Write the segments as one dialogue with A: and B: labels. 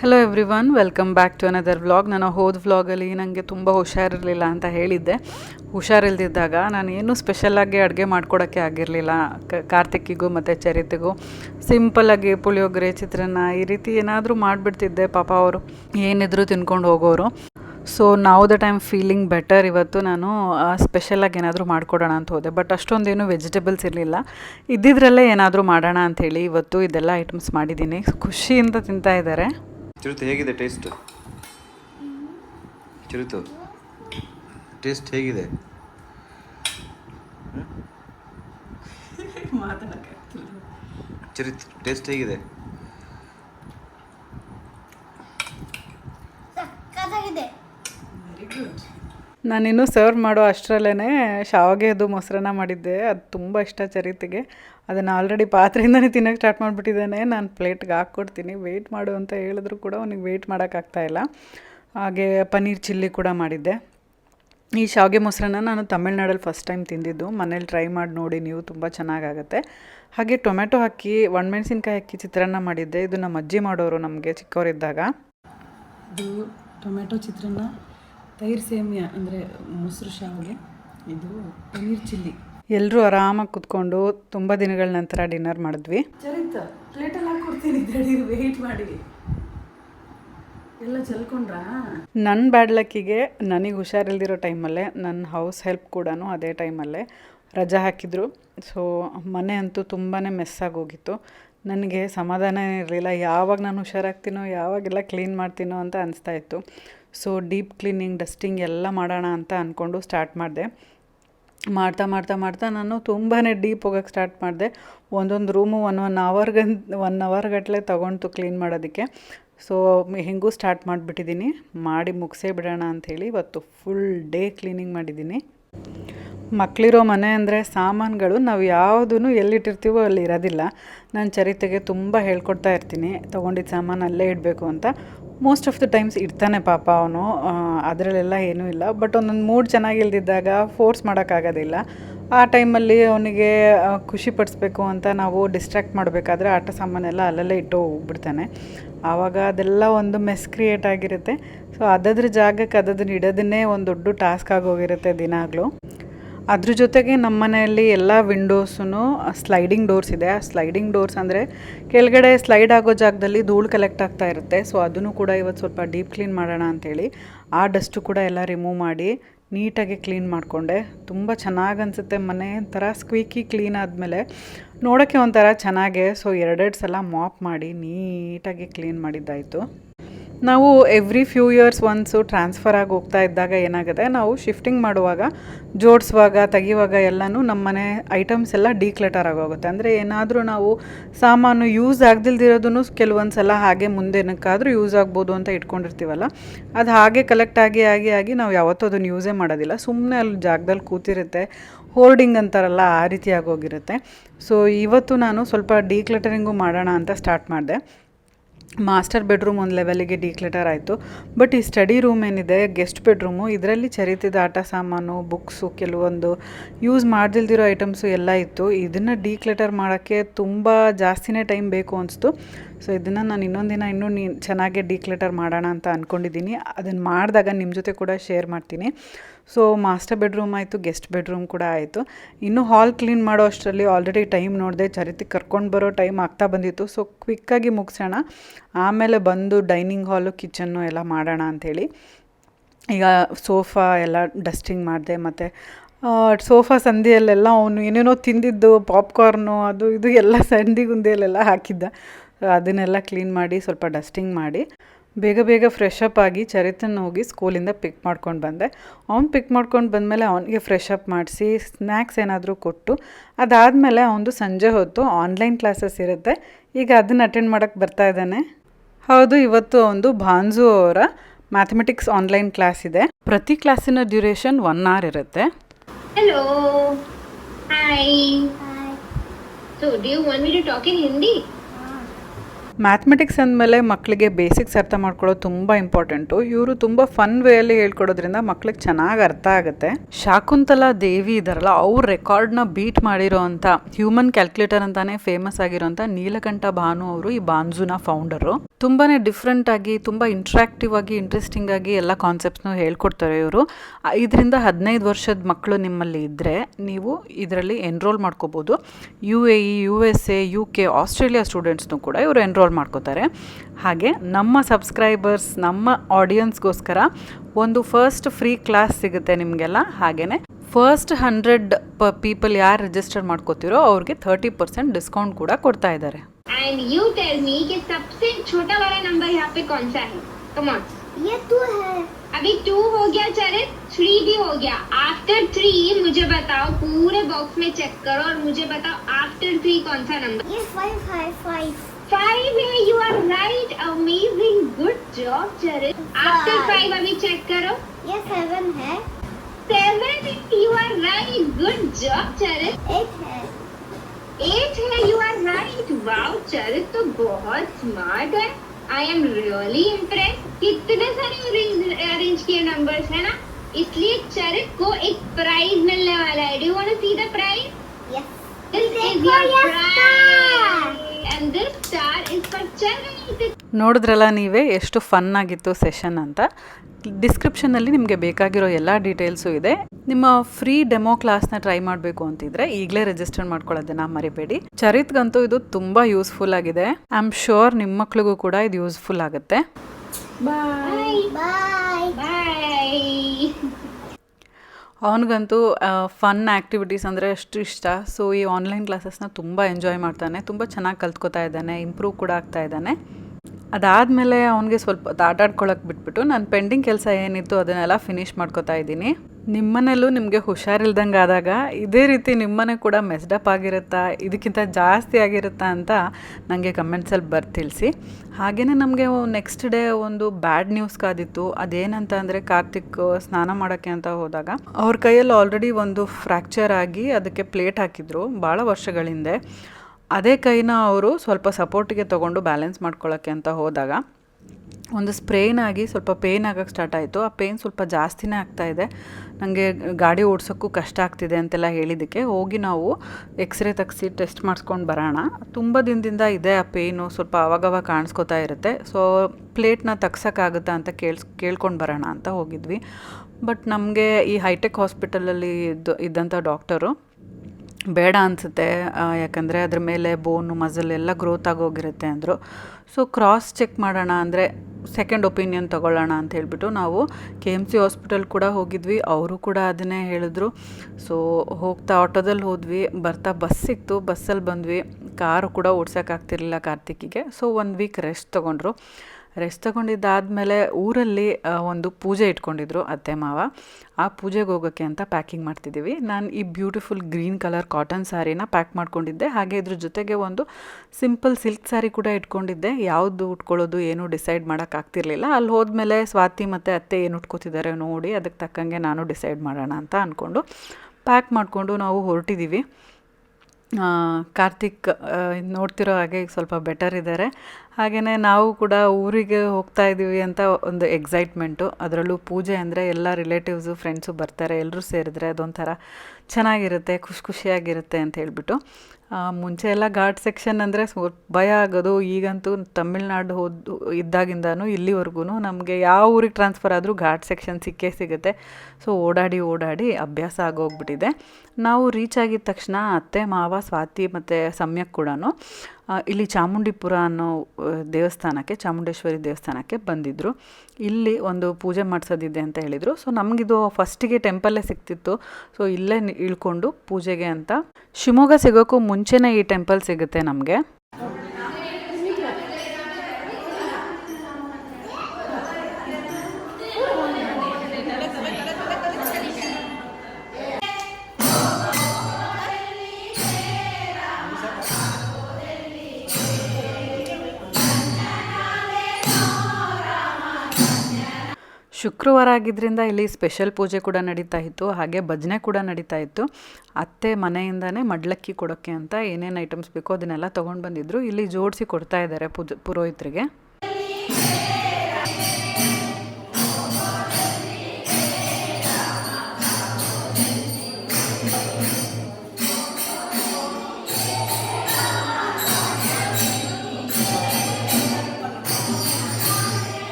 A: Hello everyone welcome back to another vlog ನಾನು ಹೋದ ವ್ಲಾಗಲ್ಲಿ ನನಗೆ ತುಂಬ ಹುಷಾರಿರಲಿಲ್ಲ ಅಂತ ಹೇಳಿದ್ದೆ. ಹುಷಾರಿಲ್ದಿದ್ದಾಗ ನಾನು ಏನೂ ಸ್ಪೆಷಲಾಗಿ ಅಡುಗೆ ಮಾಡ್ಕೊಡೋಕ್ಕೆ ಆಗಿರಲಿಲ್ಲ. ಕಾರ್ತಿಕ್ಕಿಗೂ ಮತ್ತು ಚರಿತಿಗೂ ಸಿಂಪಲ್ಲಾಗಿ ಪುಳಿಯೋಗರೆ, ಚಿತ್ರಾನ್ನ ಈ ರೀತಿ ಏನಾದರೂ ಮಾಡಿಬಿಡ್ತಿದ್ದೆ ಪಾಪ ಅವರು. ಏನಿದ್ರೂ ತಿನ್ಕೊಂಡು ಹೋಗೋರು. ಸೊ ನಾವು ದ ಟೈಮ್ ಫೀಲಿಂಗ್ ಬೆಟರ್ ಇವತ್ತು ನಾನು ಸ್ಪೆಷಲಾಗಿ ಏನಾದರೂ ಮಾಡ್ಕೊಡೋಣ ಅಂತ ಹೋದೆ. ಬಟ್ ಅಷ್ಟೊಂದೇನು ವೆಜಿಟೇಬಲ್ಸ್ ಇರಲಿಲ್ಲ. ಇದ್ದಿದ್ರಲ್ಲೇ ಏನಾದರೂ ಮಾಡೋಣ ಅಂಥೇಳಿ ಇವತ್ತು ಇದೆಲ್ಲ ಐಟಮ್ಸ್ ಮಾಡಿದ್ದೀನಿ. ಖುಷಿಯಿಂದ ತಿಂತಾ ಇದ್ದಾರೆ.
B: ಚಿರುತು ಹೇಗಿದೆ ಟೇಸ್ಟ್ ಚಿರುತು? ಟೇಸ್ಟ್ ಹೇಗಿದೆ? ಚಿರುತು ಟೇಸ್ಟ್ ಹೇಗಿದೆ?
A: ನಾನಿನ್ನೂ ಸರ್ವ್ ಮಾಡೋ ಅಷ್ಟರಲ್ಲೇ ಶಾವಿಗೆದು ಮೊಸರನ್ನ ಮಾಡಿದ್ದೆ. ಅದು ತುಂಬ ಇಷ್ಟ ಚರಿತೆಗೆ. ಅದನ್ನು ಆಲ್ರೆಡಿ ಪಾತ್ರೆಯಿಂದನೇ ತಿನ್ನೋಕ್ಕೆ ಸ್ಟಾರ್ಟ್ ಮಾಡಿಬಿಟ್ಟಿದ್ದಾನೆ. ನಾನು ಪ್ಲೇಟ್ಗೆ ಹಾಕ್ಕೊಡ್ತೀನಿ. ವೆಯ್ಟ್ ಮಾಡು ಅಂತ ಹೇಳಿದ್ರು ಕೂಡ ಅವನಿಗೆ ವೆಯ್ಟ್ ಮಾಡೋಕ್ಕಾಗ್ತಾಯಿಲ್ಲ ಹಾಗೆ ಪನ್ನೀರ್ ಚಿಲ್ಲಿ ಕೂಡ ಮಾಡಿದ್ದೆ. ಈ ಶಾವಿಗೆ ಮೊಸರನ್ನ ನಾನು ತಮಿಳ್ನಾಡಲ್ಲಿ ಫಸ್ಟ್ ಟೈಮ್ ತಿಂದಿದ್ದು. ಮನೇಲಿ ಟ್ರೈ ಮಾಡಿ ನೋಡಿ, ನೀವು ತುಂಬ ಚೆನ್ನಾಗಾಗತ್ತೆ. ಹಾಗೆ ಟೊಮೆಟೊ ಹಾಕಿ ಒಣಮೆಣಸಿನ್ಕಾಯಿ ಹಾಕಿ ಚಿತ್ರಾನ್ನ ಮಾಡಿದ್ದೆ. ಇದು ನಮ್ಮ ಅಜ್ಜಿ ಮಾಡೋರು ನಮಗೆ ಚಿಕ್ಕವರಿದ್ದಾಗ.
C: ಇದು ಟೊಮೆಟೊ ಚಿತ್ರಾನ್ನ, ತೈರ್ ಸೇಮಿಯಾ ಅಂದರೆ ಮೊಸರು ಶಾವಿಗೆ. ಇದು ಪನ್ನೀರ್ ಚಿಲ್ಲಿ.
A: ಎಲ್ಲರೂ ಆರಾಮಾಗಿ ಕುತ್ಕೊಂಡು ತುಂಬ ದಿನಗಳ ನಂತರ ಡಿನ್ನರ್ ಮಾಡಿದ್ವಿ.
C: ಮಾಡಿ. ಎಲ್ಲ ಚಲ್ಕೊಂಡ್ರಾ?
A: ನನ್ನ ಬ್ಯಾಡ್ ಲಕ್ಕಿಗೆ ನನಗೆ ಹುಷಾರಿಲ್ದಿರೋ ಟೈಮಲ್ಲೇ ನನ್ನ ಹೌಸ್ ಹೆಲ್ಪ್ ಕೂಡ ಅದೇ ಟೈಮಲ್ಲೇ ರಜಾ ಹಾಕಿದ್ರು. ಸೊ ಮನೆ ಅಂತೂ ತುಂಬಾ ಮೆಸ್ಸಾಗಿ ಹೋಗಿತ್ತು. ನನಗೆ ಸಮಾಧಾನ ಇರಲಿಲ್ಲ. ಯಾವಾಗ ನಾನು ಹುಷಾರಾಗ್ತೀನೋ ಯಾವಾಗೆಲ್ಲ ಕ್ಲೀನ್ ಮಾಡ್ತೀನೋ ಅಂತ ಅನಿಸ್ತಾ ಇತ್ತು. ಸೊ ಡೀಪ್ ಕ್ಲೀನಿಂಗ್ ಡಸ್ಟಿಂಗ್ ಎಲ್ಲ ಮಾಡೋಣ ಅಂತ ಅಂದ್ಕೊಂಡು ಸ್ಟಾರ್ಟ್ ಮಾಡಿದೆ. ಮಾಡ್ತಾ ಮಾಡ್ತಾ ಮಾಡ್ತಾ ನಾನು ತುಂಬಾ ಡೀಪ್ ಹೋಗೋಕ್ಕೆ ಸ್ಟಾರ್ಟ್ ಮಾಡಿದೆ. ಒಂದೊಂದು ರೂಮು ಒನ್ ಒನ್ ಅವರ್ಗನ್ ಒನ್ ಅವರ್ ಗಟ್ಟಲೆ ಕ್ಲೀನ್ ಮಾಡೋದಕ್ಕೆ. ಸೊ ಹೆಂಗೂ ಸ್ಟಾರ್ಟ್ ಮಾಡಿಬಿಟ್ಟಿದ್ದೀನಿ ಮಾಡಿ ಮುಗಿಸೇ ಬಿಡೋಣ ಅಂಥೇಳಿ ಇವತ್ತು ಫುಲ್ ಡೇ ಕ್ಲೀನಿಂಗ್ ಮಾಡಿದ್ದೀನಿ ಮಕ್ಕಳಿರೋ ಮನೆ ಅಂದರೆ ಸಾಮಾನುಗಳು ನಾವು ಯಾವುದೂ ಎಲ್ಲಿಟ್ಟಿರ್ತೀವೋ ಅಲ್ಲಿ ಇರೋದಿಲ್ಲ. ನಾನು ಚರಿತೆಗೆ ತುಂಬ ಹೇಳ್ಕೊಡ್ತಾ ಇರ್ತೀನಿ. ತೊಗೊಂಡಿದ್ದ ಸಾಮಾನು ಅಲ್ಲೇ ಇಡಬೇಕು ಅಂತ. ಮೋಸ್ಟ್ ಆಫ್ ದ ಟೈಮ್ಸ್ ಇಡ್ತಾನೆ ಪಾಪ ಅವನು. ಅದರಲ್ಲೆಲ್ಲ ಏನೂ ಇಲ್ಲ. ಬಟ್ ಒಂದೊಂದು ಮೂಡ್ ಚೆನ್ನಾಗಿಲ್ದಿದ್ದಾಗ ಫೋರ್ಸ್ ಮಾಡೋಕ್ಕಾಗೋದಿಲ್ಲ ಆ ಟೈಮಲ್ಲಿ ಅವನಿಗೆ ಖುಷಿ ಪಡಿಸ್ಬೇಕು ಅಂತ ನಾವು ಡಿಸ್ಟ್ರ್ಯಾಕ್ಟ್ ಮಾಡಬೇಕಾದ್ರೆ ಆಟ ಸಾಮಾನೆಲ್ಲ ಅಲ್ಲಲ್ಲೇ ಇಟ್ಟು ಹೋಗ್ಬಿಡ್ತಾನೆ. ಆವಾಗ ಅದೆಲ್ಲ ಒಂದು ಮೆಸ್ ಕ್ರಿಯೇಟ್ ಆಗಿರುತ್ತೆ. ಸೊ ಅದದ್ರ ಜಾಗಕ್ಕೆ ಅದನ್ನು ಇಡೋದನ್ನೇ ಒಂದು ದೊಡ್ಡ ಟಾಸ್ಕ್ ಆಗೋಗಿರುತ್ತೆ ದಿನಾಗಲೂ. ಅದ್ರ ಜೊತೆಗೆ ನಮ್ಮ ಮನೆಯಲ್ಲಿ ಎಲ್ಲ ವಿಂಡೋಸೂ ಸ್ಲೈಡಿಂಗ್ ಡೋರ್ಸ್ ಇದೆ. ಆ ಸ್ಲೈಡಿಂಗ್ ಡೋರ್ಸ್ ಅಂದರೆ ಕೆಳಗಡೆ ಸ್ಲೈಡ್ ಆಗೋ ಜಾಗದಲ್ಲಿ ಧೂಳು ಕಲೆಕ್ಟ್ ಆಗ್ತಾ ಇರುತ್ತೆ. ಸೊ ಅದನ್ನು ಕೂಡ ಇವತ್ತು ಸ್ವಲ್ಪ ಡೀಪ್ ಕ್ಲೀನ್ ಮಾಡೋಣ ಅಂಥೇಳಿ ಆ ಡಸ್ಟು ಕೂಡ ಎಲ್ಲ ರಿಮೂವ್ ಮಾಡಿ ನೀಟಾಗಿ ಕ್ಲೀನ್ ಮಾಡಿಕೊಂಡೆ. ತುಂಬ ಚೆನ್ನಾಗಿ ಅನಿಸುತ್ತೆ. ಮನೆ ಒಂಥರ ಸ್ಕ್ವೀಕಿ ಕ್ಲೀನ್ ಆದಮೇಲೆ ನೋಡೋಕ್ಕೆ ಒಂಥರ ಚೆನ್ನಾಗೆ. ಸೊ ಎರಡೆರಡು ಸಲ ಮಾಪ್ ಮಾಡಿ ನೀಟಾಗಿ ಕ್ಲೀನ್ ಮಾಡಿದ್ದಾಯಿತು. ನಾವು every few years once transfer ಆಗಿ ಹೋಗ್ತಾ ಇದ್ದಾಗ ಏನಾಗುತ್ತೆ? ನಾವು ಶಿಫ್ಟಿಂಗ್ ಮಾಡುವಾಗ, ಜೋಡಿಸುವಾಗ, ತೆಗಿಯುವಾಗ ಎಲ್ಲನೂ ನಮ್ಮ ಮನೆ ಐಟಮ್ಸ್ ಎಲ್ಲ ಡೀಕ್ಲೆಟರ್ ಆಗೋಗುತ್ತೆ ಅಂದರೆ ಏನಾದರೂ ನಾವು ಸಾಮಾನು ಯೂಸ್ ಆಗದಿಲ್ದಿರೋದನ್ನು ಕೆಲವೊಂದು ಸಲ ಹಾಗೆ ಮುಂದೇನಕ್ಕಾದರೂ ಯೂಸ್ ಆಗ್ಬೋದು ಅಂತ ಇಟ್ಕೊಂಡಿರ್ತೀವಲ್ಲ. ಅದು ಹಾಗೆ ಕಲೆಕ್ಟ್ ಆಗಿ ಆಗಿ ಆಗಿ ನಾವು ಯಾವತ್ತೂ ಅದನ್ನು ಯೂಸೇ ಮಾಡೋದಿಲ್ಲ. ಸುಮ್ಮನೆ ಅಲ್ಲಿ ಜಾಗದಲ್ಲಿ ಕೂತಿರುತ್ತೆ. ಹೋರ್ಡಿಂಗ್ ಅಂತಾರಲ್ಲ, ಆ ರೀತಿ ಹೋಗಿರುತ್ತೆ. ಸೊ ಇವತ್ತು ನಾನು ಸ್ವಲ್ಪ ಡೀಕ್ಲೆಟರಿಂಗು ಮಾಡೋಣ ಅಂತ ಸ್ಟಾರ್ಟ್ ಮಾಡಿದೆ. ಮಾಸ್ಟರ್ ಬೆಡ್ರೂಮ್ ಒಂದು ಲೆವೆಲಿಗೆ ಡಿಕ್ಲೆಟರ್ ಆಯಿತು. ಬಟ್ ಈ ಸ್ಟಡಿ ರೂಮ್ ಏನಿದೆ ಗೆಸ್ಟ್ ಬೆಡ್ರೂಮು ಇದರಲ್ಲಿ ಚರಿತಿದ ಆಟ ಸಾಮಾನು ಬುಕ್ಸು ಕೆಲವೊಂದು ಯೂಸ್ ಮಾಡ್ದಿಲ್ದಿರೋ ಐಟಮ್ಸು ಎಲ್ಲ ಇತ್ತು. ಇದನ್ನು ಡೀಕ್ಲೆಟರ್ ಮಾಡೋಕ್ಕೆ ತುಂಬ ಜಾಸ್ತಿನೇ ಟೈಮ್ ಬೇಕು ಅನಿಸ್ತು. ಸೊ ಇದನ್ನು ನಾನು ಇನ್ನೊಂದು ದಿನ ಇನ್ನೂ ನೀ ಚೆನ್ನಾಗಿ ಡೀಕ್ಲೆಟರ್ ಮಾಡೋಣ ಅಂತ ಅಂದ್ಕೊಂಡಿದ್ದೀನಿ ಅದನ್ನು ಮಾಡಿದಾಗ ನಿಮ್ಮ ಜೊತೆ ಕೂಡ ಶೇರ್ ಮಾಡ್ತೀನಿ. ಸೊ ಮಾಸ್ಟರ್ ಬೆಡ್ರೂಮ್ ಆಯಿತು ಗೆಸ್ಟ್ ಬೆಡ್ರೂಮ್ ಕೂಡ ಆಯಿತು. ಇನ್ನು ಹಾಲ್ ಕ್ಲೀನ್ ಮಾಡೋ ಅಷ್ಟರಲ್ಲಿ ಆಲ್ರೆಡಿ ಟೈಮ್ ನೋಡಿದೆ ಚರಿತಿ ಕರ್ಕೊಂಡು ಬರೋ ಟೈಮ್ ಆಗ್ತಾ ಬಂದಿತ್ತು. ಸೊ ಕ್ವಿಕ್ಕಾಗಿ ಮುಗಿಸೋಣ. ಆಮೇಲೆ ಬಂದು ಡೈನಿಂಗ್ ಹಾಲು ಕಿಚನ್ನು ಎಲ್ಲ ಮಾಡೋಣ ಅಂಥೇಳಿ. ಈಗ ಸೋಫಾ ಎಲ್ಲ ಡಸ್ಟಿಂಗ್ ಮಾಡಿದೆ, ಮತ್ತು ಸೋಫಾ ಸಂದಿಯಲ್ಲೆಲ್ಲ ಅವನು ಏನೇನೋ ತಿಂದಿದ್ದು ಪಾಪ್ಕಾರ್ನು ಅದು ಇದು ಎಲ್ಲ ಸಂದಿ ಗುಂದಿಯಲ್ಲೆಲ್ಲ ಹಾಕಿದ್ದ ಅದನ್ನೆಲ್ಲ ಕ್ಲೀನ್ ಮಾಡಿ ಸ್ವಲ್ಪ ಡಸ್ಟಿಂಗ್ ಮಾಡಿ. ಬೇಗ ಬೇಗ ಫ್ರೆಶ್ ಅಪ್ ಆಗಿ ಚರಿತನ ಹೋಗಿ ಸ್ಕೂಲಿಂದ ಪಿಕ್ ಮಾಡ್ಕೊಂಡು ಬಂದೆ. ಅವ್ನು ಪಿಕ್ ಮಾಡ್ಕೊಂಡು ಬಂದಮೇಲೆ ಅವನಿಗೆ ಫ್ರೆಶ್ ಅಪ್ ಮಾಡಿಸಿ ಸ್ನ್ಯಾಕ್ಸ್ ಏನಾದರೂ ಕೊಟ್ಟು, ಅದಾದಮೇಲೆ ಅವನದು ಸಂಜೆ ಹೊತ್ತು ಆನ್ಲೈನ್ ಕ್ಲಾಸಸ್ ಇರುತ್ತೆ. ಈಗ ಅದನ್ನು ಅಟೆಂಡ್ ಮಾಡೋಕ್ಕೆ ಬರ್ತಾ ಇದ್ದಾನೆ. ಹೌದು, ಇವತ್ತು ಒಂದು ಭಾನ್ಸು ಅವರ ಮ್ಯಾಥಮೆಟಿಕ್ಸ್ ಆನ್ಲೈನ್ ಕ್ಲಾಸ್ ಇದೆ. ಪ್ರತಿ ಕ್ಲಾಸಿನ ಡ್ಯೂರೇಷನ್ ಒನ್ ಅವರ್ ಇರುತ್ತೆ.
D: Hello hi so do you want me to talk in Hindi?
A: Mathematics ಅಂದಮೇಲೆ ಮಕ್ಕಳಿಗೆ ಬೇಸಿಕ್ಸ್ ಅರ್ಥ ಮಾಡ್ಕೊಳ್ಳೋದು ತುಂಬ ಇಂಪಾರ್ಟೆಂಟು ಇವರು ತುಂಬ ಫನ್ ವೇಯಲ್ಲಿ ಹೇಳ್ಕೊಡೋದ್ರಿಂದ ಮಕ್ಳಿಗೆ ಚೆನ್ನಾಗಿ ಅರ್ಥ ಆಗುತ್ತೆ. ಶಾಕುಂತಲಾ ದೇವಿ ಇದಾರಲ್ಲ, ಅವ್ರ ರೆಕಾರ್ಡ್ನ ಬೀಟ್ ಮಾಡಿರೋ ಅಂಥ ಹ್ಯೂಮನ್ ಕ್ಯಾಲ್ಕುಲೇಟರ್ ಅಂತಾನೆ ಫೇಮಸ್ ಆಗಿರೋಂಥ ನೀಲಕಂಠ ಭಾನು ಅವರು, ಈ ಬಾನ್ಜುನ ಫೌಂಡರು ತುಂಬಾನೇ ಡಿಫ್ರೆಂಟ್ ಆಗಿ, ತುಂಬ ಇಂಟ್ರಾಕ್ಟಿವ್ ಆಗಿ ಇಂಟ್ರೆಸ್ಟಿಂಗ್ ಆಗಿ ಎಲ್ಲ ಕಾನ್ಸೆಪ್ಟ್ಸ್ನು ಹೇಳ್ಕೊಡ್ತಾರೆ ಇವರು. ಇದರಿಂದ ಹದಿನೈದು ವರ್ಷದ ಮಕ್ಕಳು ನಿಮ್ಮಲ್ಲಿ ಇದ್ದರೆ ನೀವು ಇದರಲ್ಲಿ ಎನ್ರೋಲ್ ಮಾಡ್ಕೋಬೋದು. U A E U S A U K Australia ಸ್ಟೂಡೆಂಟ್ಸ್ನು ಕೂಡ ಇವರು ಎನ್ರೋಲ್ ಮಾಡ್ಕೋತಾರೆ ಹಾಗೆ ನಮ್ಮ ಸಬ್ಸ್ಕ್ರೈಬರ್ಸ್ ನಮ್ಮ ಆಡಿಯನ್ಸ್ಗೋಸ್ಕರ ಒಂದು ಫಸ್ಟ್ ಫ್ರೀ ಕ್ಲಾಸ್ ಸಿಗುತ್ತೆ ನಿಮಗೆಲ್ಲ ಹಾಗೆಯೇ ಫಸ್ಟ್ ಹಂಡ್ರೆಡ್ ಪ ಪೀಪಲ್ ಯಾರು ರಿಜಿಸ್ಟರ್ ಮಾಡ್ಕೋತಿರೋ ಅವ್ರಿಗೆ ಥರ್ಟಿ ಪರ್ಸೆಂಟ್ ಡಿಸ್ಕೌಂಟ್ ಕೂಡ ಕೊಡ್ತಾ ಇದ್ದಾರೆ
E: एंड यू टेल मी कि सबसे छोटा वाला नंबर यहाँ पे कौन सा है कम ऑन
D: ये तू है
E: अभी टू हो गया चरित थ्री भी हो गया आफ्टर थ्री मुझे बताओ पूरे बॉक्स में चेक करो और मुझे बताओ आफ्टर थ्री कौन सा नंबर
D: ये फाइव है फाइव
E: फाइव है you are right amazing good job Charit after
D: Five.
E: Five अभी चेक करो.
D: ये सेवन है.
E: Seven you are right good job Charit
D: eight है.
E: एट है you are right wow Charit तो बहुत स्मार्ट है. आई एम रियली इम्प्रेस कितने सारे अरेंज किए नंबर्स है ना? इसलिए चरित को एक प्राइज मिलने वाला है. Do
D: want
E: to
D: see
E: the prize yes this is your prize
A: ನೋಡಿದ್ರಲ್ಲ ನೀವೇ ಎಷ್ಟು ಫನ್ ಆಗಿತ್ತು ಸೆಷನ್ ಅಂತ. ಡಿಸ್ಕ್ರಿಪ್ಷನ್ನಲ್ಲಿ ನಿಮಗೆ ಬೇಕಾಗಿರೋ ಎಲ್ಲ ಡೀಟೇಲ್ಸು ಇದೆ. ನಿಮ್ಮ ಫ್ರೀ ಡೆಮೋ ಕ್ಲಾಸ್ನ ಟ್ರೈ ಮಾಡಬೇಕು ಅಂತಿದ್ರೆ ಈಗಲೇ ರಿಜಿಸ್ಟರ್ ಮಾಡ್ಕೊಳ್ಳೋದನ್ನ ಮರಿಬೇಡಿ. ಚರಿತ್ಗಂತೂ ಇದು ತುಂಬ ಯೂಸ್ಫುಲ್ ಆಗಿದೆ. ಐ ಆಮ್ ಶೋರ್ ನಿಮ್ಮ ಮಕ್ಳಿಗೂ ಕೂಡ ಇದು ಯೂಸ್ಫುಲ್ ಆಗುತ್ತೆ.
C: ಬಾಯ್
E: ಬಾಯ್
A: ಅವನಿಗಂತೂ ಫನ್ ಆ್ಯಕ್ಟಿವಿಟೀಸ್ ಅಂದರೆ ಅಷ್ಟು ಇಷ್ಟ. ಸೊ ಈ ಆನ್ಲೈನ್ ಕ್ಲಾಸಸ್ನ ತುಂಬ ಎಂಜಾಯ್ ಮಾಡ್ತಾನೆ. ತುಂಬ ಚೆನ್ನಾಗಿ ಕಲ್ತ್ಕೊತಾ ಇದ್ದಾನೆ. ಇಂಪ್ರೂವ್ ಕೂಡ ಆಗ್ತಾ ಇದ್ದಾನೆ. ಅದಾದಮೇಲೆ ಅವನಿಗೆ ಸ್ವಲ್ಪ ದಾಟಾಡ್ಕೊಳಕ್ಕೆ ಬಿಟ್ಬಿಟ್ಟು, ನಾನು ಪೆಂಡಿಂಗ್ ಕೆಲಸ ಏನಿತ್ತು ಅದನ್ನೆಲ್ಲ ಫಿನಿಷ್ ಮಾಡ್ಕೋತಾ ಇದ್ದೀನಿ. ನಿಮ್ಮನೇಲೂ ನಿಮಗೆ ಹುಷಾರಿಲ್ದಂಗೆ ಆದಾಗ ಇದೇ ರೀತಿ ನಿಮ್ಮನೆ ಕೂಡ ಮೆಸ್ಡಪ್ ಆಗಿರುತ್ತಾ? ಇದಕ್ಕಿಂತ ಜಾಸ್ತಿ ಆಗಿರುತ್ತಾ ಅಂತ ನನಗೆ ಕಮೆಂಟ್ಸಲ್ಲಿ ಬರ್ ತಿಳಿಸಿ. ಹಾಗೆಯೇ ನಮಗೆ ನೆಕ್ಸ್ಟ್ ಡೇ ಒಂದು ಬ್ಯಾಡ್ ನ್ಯೂಸ್ ಕಾದಿತ್ತು. ಅದೇನಂತ ಅಂದರೆ ಕಾರ್ತಿಕ್ ಸ್ನಾನ ಮಾಡೋಕ್ಕೆ ಅಂತ ಹೋದಾಗ ಅವ್ರ ಕೈಯಲ್ಲಿ ಆಲ್ರೆಡಿ ಒಂದು ಫ್ರ್ಯಾಕ್ಚರ್ ಆಗಿ ಅದಕ್ಕೆ ಪ್ಲೇಟ್ ಹಾಕಿದ್ರು ಭಾಳ ವರ್ಷಗಳ ಹಿಂದೆ ಅದೇ ಕೈನ ಅವರು ಸ್ವಲ್ಪ ಸಪೋರ್ಟಿಗೆ ತೊಗೊಂಡು ಬ್ಯಾಲೆನ್ಸ್ ಮಾಡ್ಕೊಳ್ಳೋಕ್ಕೆ ಅಂತ ಹೋದಾಗ ಒಂದು ಸ್ಪ್ರೇನ್ ಆಗಿ ಸ್ವಲ್ಪ ಪೇಯ್ನ್ ಆಗೋಕ್ಕೆ ಸ್ಟಾರ್ಟ್ ಆಯಿತು. ಆ ಪೇಯ್ನ್ ಸ್ವಲ್ಪ ಜಾಸ್ತಿನೇ ಆಗ್ತಾ ಇದೆ. ನನಗೆ ಗಾಡಿ ಓಡಿಸೋಕ್ಕೂ ಕಷ್ಟ ಆಗ್ತಿದೆ ಅಂತೆಲ್ಲ ಹೇಳಿದ್ದಕ್ಕೆ ಹೋಗಿ ನಾವು ಎಕ್ಸ್ರೇ ತೆಗೆಸಿ ಟೆಸ್ಟ್ ಮಾಡಿಸ್ಕೊಂಡು ಬರೋಣ. ತುಂಬ ದಿನದಿಂದ ಇದೆ ಆ ಪೇಯ್ನು ಸ್ವಲ್ಪ ಅವಾಗವಾಗ ಕಾಣಿಸ್ಕೋತಾ ಇರುತ್ತೆ. ಸೊ, ಪ್ಲೇಟ್ನ ತೆಗ್ಸೋಕ್ಕಾಗುತ್ತಾ ಅಂತ ಕೇಳಿಸ್, ಕೇಳ್ಕೊಂಡು ಬರೋಣ ಅಂತ ಹೋಗಿದ್ವಿ. ಬಟ್ ನಮಗೆ ಈ ಹೈಟೆಕ್ ಹಾಸ್ಪಿಟಲಲ್ಲಿ ಇದ್ದು, ಇದ್ದಂಥ ಡಾಕ್ಟರು ಬೇಡ ಅನಿಸುತ್ತೆ ಯಾಕಂದರೆ ಅದ್ರ ಮೇಲೆ ಬೋನು ಮಸಲ್ ಎಲ್ಲ ಗ್ರೋತ್ ಆಗೋಗಿರುತ್ತೆ ಅಂದರು. ಸೊ ಕ್ರಾಸ್ ಚೆಕ್ ಮಾಡೋಣ ಅಂದರೆ ಸೆಕೆಂಡ್ ಒಪಿನಿಯನ್ ತೊಗೊಳ್ಳೋಣ ಅಂತ ಹೇಳಿಬಿಟ್ಟು ನಾವು ಕೆ ಎಂ ಸಿ ಹಾಸ್ಪಿಟಲ್ ಕೂಡ ಹೋಗಿದ್ವಿ, ಅವರು ಕೂಡ ಅದನ್ನೇ ಹೇಳಿದ್ರು. ಸೊ ಹೋಗ್ತಾ ಆಟೋದಲ್ಲಿ ಹೋದ್ವಿ, ಬರ್ತಾ ಬಸ್ ಸಿಕ್ತು ಬಸ್ಸಲ್ಲಿ ಬಂದ್ವಿ. ಕಾರು ಕೂಡ ಓಡ್ಸೋಕ್ಕಾಗ್ತಿರ್ಲಿಲ್ಲ ಕಾರ್ತಿಕಿಗೆ ಸೊ ಒಂದು ವೀಕ್ ರೆಸ್ಟ್ ತೊಗೊಂಡ್ರು. ರೆಸ್ಟ್ ತಗೊಂಡಿದ್ದಾದಮೇಲೆ ಊರಲ್ಲಿ ಒಂದು ಪೂಜೆ ಇಟ್ಕೊಂಡಿದ್ರು ಅತ್ತೆ ಮಾವ. ಆ ಪೂಜೆಗೆ ಹೋಗೋಕ್ಕೆ ಅಂತ ಪ್ಯಾಕಿಂಗ್ ಮಾಡ್ತಿದ್ದೀವಿ. ನಾನು ಈ ಬ್ಯೂಟಿಫುಲ್ ಗ್ರೀನ್ ಕಲರ್ ಕಾಟನ್ ಸ್ಯಾರಿನ ಪ್ಯಾಕ್ ಮಾಡ್ಕೊಂಡಿದ್ದೆ. ಹಾಗೆ ಇದ್ರ ಜೊತೆಗೆ ಒಂದು ಸಿಂಪಲ್ ಸಿಲ್ಕ್ ಸ್ಯಾರಿ ಕೂಡ ಇಟ್ಕೊಂಡಿದ್ದೆ. ಯಾವುದು ಉಟ್ಕೊಳ್ಳೋದು, ಏನು ಡಿಸೈಡ್ ಮಾಡೋಕ್ಕಾಗ್ತಿರ್ಲಿಲ್ಲ ಅಲ್ಲಿ ಹೋದ್ಮೇಲೆ ಸ್ವಾತಿ ಮತ್ತು ಅತ್ತೆ ಏನು ಉಟ್ಕೋತಿದ್ದಾರೆ ನೋಡಿ ಅದಕ್ಕೆ ತಕ್ಕಂಗೆ ನಾನು ಡಿಸೈಡ್ ಮಾಡೋಣ ಅಂತ ಅಂದ್ಕೊಂಡು ಪ್ಯಾಕ್ ಮಾಡಿಕೊಂಡು ನಾವು ಹೊರಟಿದ್ದೀವಿ ಕಾರ್ತಿಕ್ ನೋಡ್ತಿರೋ ಹಾಗೆ ಸ್ವಲ್ಪ ಬೆಟರ್ ಇದ್ದಾರೆ ಹಾಗೆಯೇ ನಾವು ಕೂಡ ಊರಿಗೆ ಹೋಗ್ತಾ ಇದ್ದೀವಿ ಅಂತ ಒಂದು ಎಕ್ಸೈಟ್ಮೆಂಟು ಅದರಲ್ಲೂ ಪೂಜೆ ಅಂದರೆ ಎಲ್ಲ ರಿಲೇಟಿವ್ಸು ಫ್ರೆಂಡ್ಸು ಬರ್ತಾರೆ ಎಲ್ಲರೂ ಸೇರಿದ್ರೆ ಅದೊಂಥರ ಚೆನ್ನಾಗಿರುತ್ತೆ, ಖುಷಿ ಖುಷಿಯಾಗಿರುತ್ತೆ ಅಂತ ಹೇಳ್ಬಿಟ್ಟು. ಮುಂಚೆ ಎಲ್ಲ ಘಾಟ್ ಸೆಕ್ಷನ್ ಅಂದರೆ ಸ್ವಲ್ಪ ಭಯ ಆಗೋದು. ಈಗಂತೂ ತಮಿಳ್ನಾಡು ಹೋದ, ಇದ್ದಾಗಿಂದನೂ ಇಲ್ಲಿವರೆಗೂ ನಮಗೆ ಯಾವ ಊರಿಗೆ ಟ್ರಾನ್ಸ್ಫರ್ ಆದರೂ ಘಾಟ್ ಸೆಕ್ಷನ್ ಸಿಕ್ಕೇ ಸಿಗುತ್ತೆ. ಸೊ ಓಡಾಡಿ ಓಡಾಡಿ ಅಭ್ಯಾಸ ಆಗೋಗ್ಬಿಟ್ಟಿದೆ. ನಾವು ರೀಚ್ ಆಗಿದ ತಕ್ಷಣ ಅತ್ತೆ, ಮಾವ, ಸ್ವಾತಿ ಮತ್ತು ಸಮ್ಯಕ್ ಕೂಡ ಇಲ್ಲಿ ಚಾಮುಂಡಿಪುರ ಅನ್ನೋ ದೇವಸ್ಥಾನಕ್ಕೆ, ಚಾಮುಂಡೇಶ್ವರಿ ದೇವಸ್ಥಾನಕ್ಕೆ ಬಂದಿದ್ದರು ಇಲ್ಲಿ ಒಂದು ಪೂಜೆ ಮಾಡಿಸೋದಿದೆ ಅಂತ ಹೇಳಿದರು. ಸೊ ನಮಗಿದು ಫಸ್ಟಿಗೆ ಟೆಂಪಲ್ಲೇ ಸಿಕ್ತಿತ್ತು ಸೊ ಇಲ್ಲೇ ಇಳ್ಕೊಂಡು ಪೂಜೆಗೆ ಅಂತ. ಶಿವಮೊಗ್ಗ ಸಿಗೋಕ್ಕೂ ಮುಂಚೆನೇ ಈ ಟೆಂಪಲ್ ಸಿಗುತ್ತೆ ನಮಗೆ. ಶುಕ್ರವಾರ ಆಗಿದ್ದರಿಂದ ಇಲ್ಲಿ ಸ್ಪೆಷಲ್ ಪೂಜೆ ಕೂಡ ನಡೀತಾ ಇತ್ತು, ಹಾಗೆ ಭಜನೆ ಕೂಡ ನಡೀತಾ ಇತ್ತು. ಅತ್ತೆ ಮನೆಯಿಂದನೇ ಮಡ್ಲಕ್ಕಿ ಕೊಡೋಕ್ಕೆ ಅಂತ ಏನೇನು ಐಟಮ್ಸ್ ಬೇಕೋ ಅದನ್ನೆಲ್ಲ ತೊಗೊಂಡು ಬಂದಿದ್ರು. ಇಲ್ಲಿ ಜೋಡಿಸಿ ಕೊಡ್ತಾ ಇದ್ದಾರೆ ಪೂಜ, ಪುರೋಹಿತರಿಗೆ.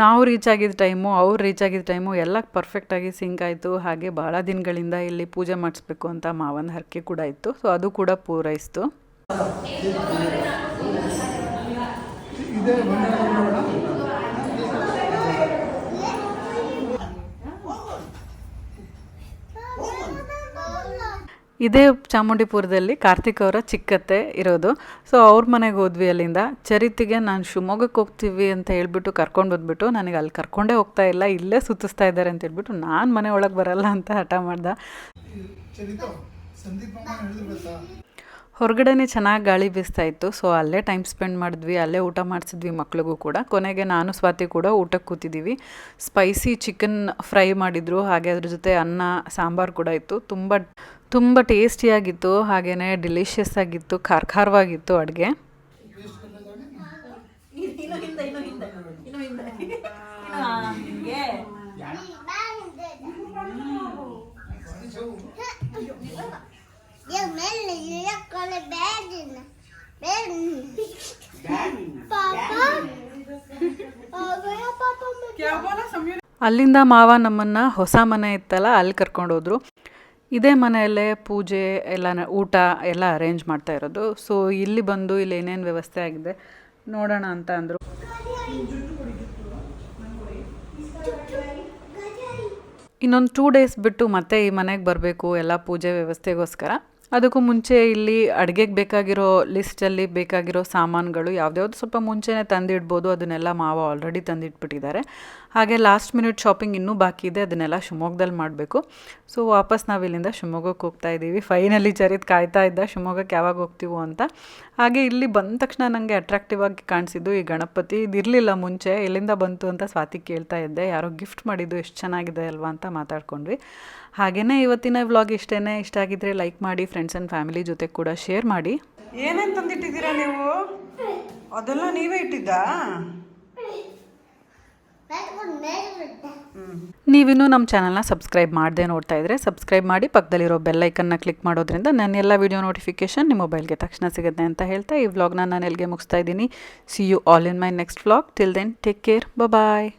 A: ನಾವು ರೀಚ್ ಆಗಿದ್ದ ಟೈಮು ಅವ್ರು ರೀಚ್ ಆಗಿದ್ದ ಟೈಮು ಎಲ್ಲ ಪರ್ಫೆಕ್ಟಾಗಿ ಸಿಂಕ್ ಆಯಿತು. ಹಾಗೆ ಭಾಳ ದಿನಗಳಿಂದ ಇಲ್ಲಿ ಪೂಜೆ ಮಾಡಿಸ್ಬೇಕು ಅಂತ ಮಾವನ ಹರಕೆ ಕೂಡ ಇತ್ತು. ಸೊ ಅದು ಕೂಡ ಪೂರೈಸ್ತು. ಇದೇ ಚಾಮುಂಡಿಪುರದಲ್ಲಿ ಕಾರ್ತಿಕ್ ಅವರ ಚಿಕ್ಕತ್ತೆ ಇರೋದು. ಸೊ ಅವ್ರ ಮನೆಗೆ ಹೋದ್ವಿ ಅಲ್ಲಿಂದ. ಚರಿತಿಗೆ ನಾನು ಶಿವಮೊಗ್ಗಕ್ಕೆ ಹೋಗ್ತೀವಿ ಅಂತ ಹೇಳ್ಬಿಟ್ಟು ಕರ್ಕೊಂಡು ಬಂದ್ಬಿಟ್ಟು ನನಗೆ ಅಲ್ಲಿ ಕರ್ಕೊಂಡೇ ಹೋಗ್ತಾ ಇಲ್ಲ, ಇಲ್ಲೇ ಸುತ್ತಿಸ್ತಾ ಇದ್ದಾರೆ ಅಂತ ಹೇಳ್ಬಿಟ್ಟು ನಾನು ಮನೆ ಒಳಗೆ ಬರಲ್ಲ ಅಂತ ಹಠ ಮಾಡ್ದೆ. ಹೊರಗಡೆನೇ ಚೆನ್ನಾಗಿ ಗಾಳಿ ಬೀಸ್ತಾ ಇತ್ತು. ಸೊ ಅಲ್ಲೇ ಟೈಮ್ ಸ್ಪೆಂಡ್ ಮಾಡಿದ್ವಿ, ಅಲ್ಲೇ ಊಟ ಮಾಡಿಸಿದ್ವಿ ಮಕ್ಳಿಗೂ ಕೂಡ. ಕೊನೆಗೆ ನಾನು, ಸ್ವಾತಿ ಕೂಡ ಊಟಕ್ಕೆ ಕೂತಿದ್ದೀವಿ ಸ್ಪೈಸಿ ಚಿಕನ್ ಫ್ರೈ ಮಾಡಿದರು. ಹಾಗೆ ಅದ್ರ ಜೊತೆ ಅನ್ನ, ಸಾಂಬಾರು ಕೂಡ ಇತ್ತು. ತುಂಬ ತುಂಬ ಟೇಸ್ಟಿಯಾಗಿತ್ತು ಹಾಗೆಯೇ ಡಿಲಿಷಿಯಸ್ ಆಗಿತ್ತು. ಖಾರ ಖಾರವಾಗಿತ್ತು ಅಡುಗೆ ಅಲ್ಲಿಂದ ಮಾವ ನಮ್ಮನ್ನು ಹೊಸ ಮನೆ ಇತ್ತಲ್ಲ ಅಲ್ಲಿ ಕರ್ಕೊಂಡು ಹೋದ್ರು. ಇದೇ ಮನೆಯಲ್ಲೇ ಪೂಜೆ ಎಲ್ಲ ಊಟ ಎಲ್ಲ ಅರೇಂಜ್ ಮಾಡ್ತಾ ಇರೋದು. ಸೊ ಇಲ್ಲಿ ಬಂದು ಇಲ್ಲಿ ಏನೇನು ವ್ಯವಸ್ಥೆ ಆಗಿದೆ ನೋಡೋಣ ಅಂತ ಅಂದರು. ಇನ್ನೊಂದು ಟೂ ಡೇಸ್ ಬಿಟ್ಟು ಮತ್ತೆ ಈ ಮನೆಗೆ ಬರಬೇಕು ಎಲ್ಲ ಪೂಜೆ ವ್ಯವಸ್ಥೆಗೋಸ್ಕರ. ಅದಕ್ಕೂ ಮುಂಚೆ ಇಲ್ಲಿ ಅಡುಗೆಗೆ ಬೇಕಾಗಿರೋ ಲಿಸ್ಟಲ್ಲಿ ಬೇಕಾಗಿರೋ ಸಾಮಾನುಗಳು ಯಾವುದ್ಯಾವ್ದು ಸ್ವಲ್ಪ ಮುಂಚೆನೇ ತಂದಿಡ್ಬೋದು, ಅದನ್ನೆಲ್ಲ ಮಾವ ಆಲ್ರೆಡಿ ತಂದಿಟ್ಬಿಟ್ಟಿದ್ದಾರೆ. ಹಾಗೆ ಲಾಸ್ಟ್ ಮಿನಿಟ್ ಶಾಪಿಂಗ್ ಇನ್ನೂ ಬಾಕಿ ಇದೆ, ಅದನ್ನೆಲ್ಲ ಶಿವಮೊಗ್ಗದಲ್ಲಿ ಮಾಡಬೇಕು. ಸೊ ವಾಪಸ್ ನಾವು ಇಲ್ಲಿಂದ ಶಿವಮೊಗ್ಗಕ್ಕೆ ಹೋಗ್ತಾ ಇದ್ದೀವಿ ಫೈನಲಿ ಚರಿತ್ ಕಾಯ್ತಾ ಇದ್ದ, ಶಿವಮೊಗ್ಗಕ್ಕೆ ಯಾವಾಗ ಹೋಗ್ತೀವೋ ಅಂತ. ಹಾಗೆ ಇಲ್ಲಿ ಬಂದ ತಕ್ಷಣ ನನಗೆ ಅಟ್ರಾಕ್ಟಿವ್ ಆಗಿ ಕಾಣಿಸಿದ್ದು ಈ ಗಣಪತಿ. ಇದಿರಲಿಲ್ಲ ಮುಂಚೆ, ಎಲ್ಲಿಂದ ಬಂತು ಅಂತ ಸ್ವಾತಿ ಕೇಳ್ತಾ ಇದ್ದೆ. ಯಾರೋ ಗಿಫ್ಟ್ ಮಾಡಿದ್ದು, ಎಷ್ಟು ಚೆನ್ನಾಗಿದೆ ಅಲ್ವಾ ಅಂತ ಮಾತಾಡ್ಕೊಂಡ್ವಿ. ಹಾಗೆಯೇ ಇವತ್ತಿನ ವ್ಲಾಗ್ ಇಷ್ಟೇ ಇಷ್ಟ ಆಗಿದ್ರೆ ಲೈಕ್ ಮಾಡಿ ಫ್ರೆಂಡ್ಸ್ ಆ್ಯಂಡ್ ಫ್ಯಾಮಿಲಿ ಜೊತೆ ಕೂಡ ಶೇರ್ ಮಾಡಿ.
C: ಏನೇನು ತಂದಿಟ್ಟಿದ್ದೀರಾ ನೀವು? ಅದೆಲ್ಲ ನೀವೇ ಇಟ್ಟಿದ್ದಾ.
A: ನೀವಿನ್ನೂ ನಮ್ಮ ಚಾನಲ್ನ ಸಬ್ಸ್ಕ್ರೈಬ್ ಮಾಡದೆ ನೋಡ್ತಾ ಇದ್ರೆ ಸಬ್ಸ್ಕ್ರೈಬ್ ಮಾಡಿ ಪಕ್ಕದಲ್ಲಿರೋ ಬೆಲ್ಲೈಕನ್ನ ಕ್ಲಿಕ್ ಮಾಡೋದ್ರಿಂದ ನನ್ನ ಎಲ್ಲ ವಿಡಿಯೋ ನೋಟಿಫಿಕೇಷನ್ ನಿಮ್ಮ ಮೊಬೈಲ್ಗೆ ತಕ್ಷಣ ಸಿಗುತ್ತೆ ಅಂತ ಹೇಳ್ತಾ ಈ ವ್ಲಾಗ್ನ ನಾನು ಎಲ್ಲಿಗೆ ಮುಗಿಸ್ತಾ ಇದ್ದೀನಿ. See you all in my next vlog till then take care bye